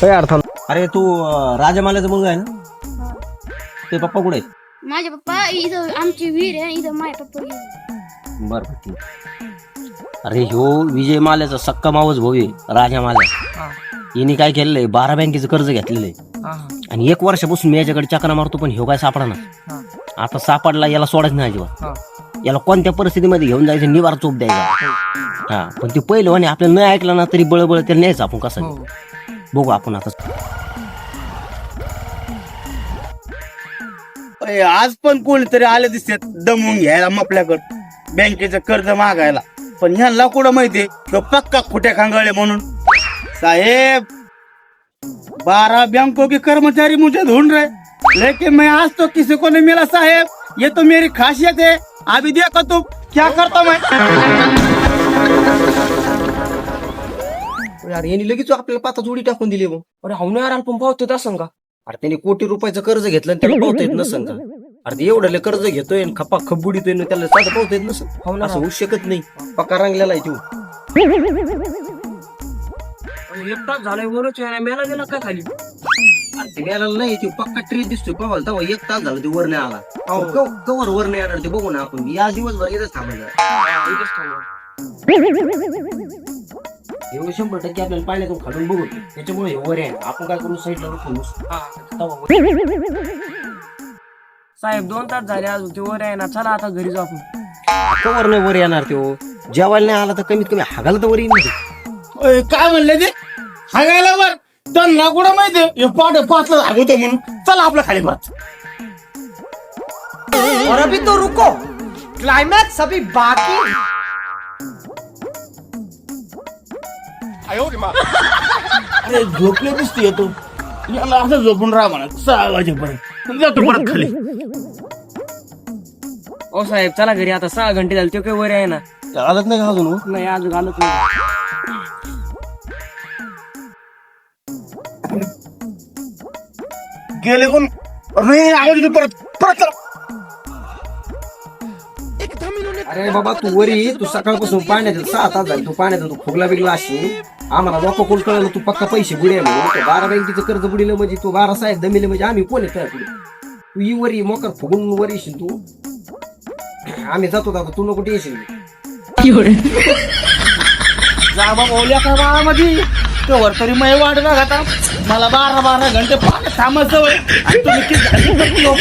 काही अर्थ अरे तू अं, राजमाल्याचा मुलगा आहे ना? ते पप्पा कुठे आहेत? माझे पप्पा इथं आमची विहीर आहे इथं माझे पप्पा गेले बरं अरे ह्यो विजय माल्याचा सक्का मावच भाऊ आहे राजा माल्या हिने काय केलेलं बारा बँकेचं कर्ज घेतलेलं आहे. आणि एक वर्षापासून मी याच्याकडे चक्रा मारतो पण ह्यो काय सापडा ना आता सापडला याला सोडायचं नाही अजिबात. याला कोणत्या परिस्थितीमध्ये घेऊन जायचं निवार चोप द्यायचा. हा. पण ते पहिलं आणि आपल्याला न ऐकलं ना तरी बळबळ त्याला न्यायचं आपण कसं बघू आपण आता. अय, आज पण कोणीतरी आले दिसतात दमून घ्यायला आपल्याकडं बँकेचं कर्ज मागायला. पण ह्यांना कुठं माहितीये तो पक्का खोट्या खांगाळे म्हणून. साहेब बारा बैंकों के कर्मचारी मुझे ढूंढ रहे. लेकिन मैं आज तो किसी को नहीं मिला साहेब. ये तो मेरी खासियत है. अभी देखो तुम क्या करता मैं? अरे यांनी लगेच आपल्याला पाता जोडी टाकून दिली मग अरे हावणार यार पण पावतो असं का? अरे त्यांनी कोटी रुपयाचं कर्ज घेतलं आणि त्याला पावता येत नसन का? अरे ते एवढं लय कर्ज घेतोय आणि खपा खबुडीतोय आणि त्याला साधं पावता येत नसन असं होऊ शकत नाही. पक्का रंगलेला आहे तू. एक तास झालाय वरच मेला गेला काय खाली? अरे ते गेला नाही ते. पक्का ट्री दिसतोय पावाल तेव्हा एक तास झाला ते वर नाही आला. क- कवर वर नाही येणार ते बघू ना आपण. या दिवसभर इथंच थांबायचं एवढं शंभर टक्के आपल्याला पाण्यातून खालून बघू त्याच्यामुळे हे वर आहे आपण काय करू? साईडला नको साहेब दोन तास झाले अजून. ते वर आहे ना. चला आता घरी जाऊ आपण. कवर नाही वर येणार तो जेवायला नाही आला तर कमीत कमी हागाल तर वर येईल ना ते. अय, काय म्हणले ते? हागायला वर. त्यांना कुठं माहितीये हे पाठ पाचला हागवतो म्हणून. चला आपलं खाली और अभी तो रुको. क्लाइमैक्स अभी बाकी. अरे झोपले दिसते येतो याला असं झोपून राहा म्हणा. सहा वाजेपर्यंत. जातो परत खाली. ओ साहेब चला घरी. आता सहा घंटे झाले ते काही वर आहे ना. आलत नाही का अजून हो? नाही अजून घालत नाही. गेले कोण? नाही आवाज येतो परत. परत चला. अरे बाबा तू वरी. तू सकाळपासून पाण्यात सहा तास झाले. तू पाण्यात तू फुगला बिगला अशी आम्हाला लोक कोण कळलं तू पक्का पैसे बुडे बारा बँकेचं कर्ज बुडिलं म्हणजे तू बारा साहेब दमिले म्हणजे आम्ही कोण येतोय पुढे? तू ही वरी मोकर फुगून वर येशील तू. आम्ही जातो का तू नको येशील जा बाबा ओल्या का बाळामध्ये? तेव्हा तरी मै वाट बघ आता मला बारा बारा घंटे पाण्यात थांबायचं आणि तुम्ही?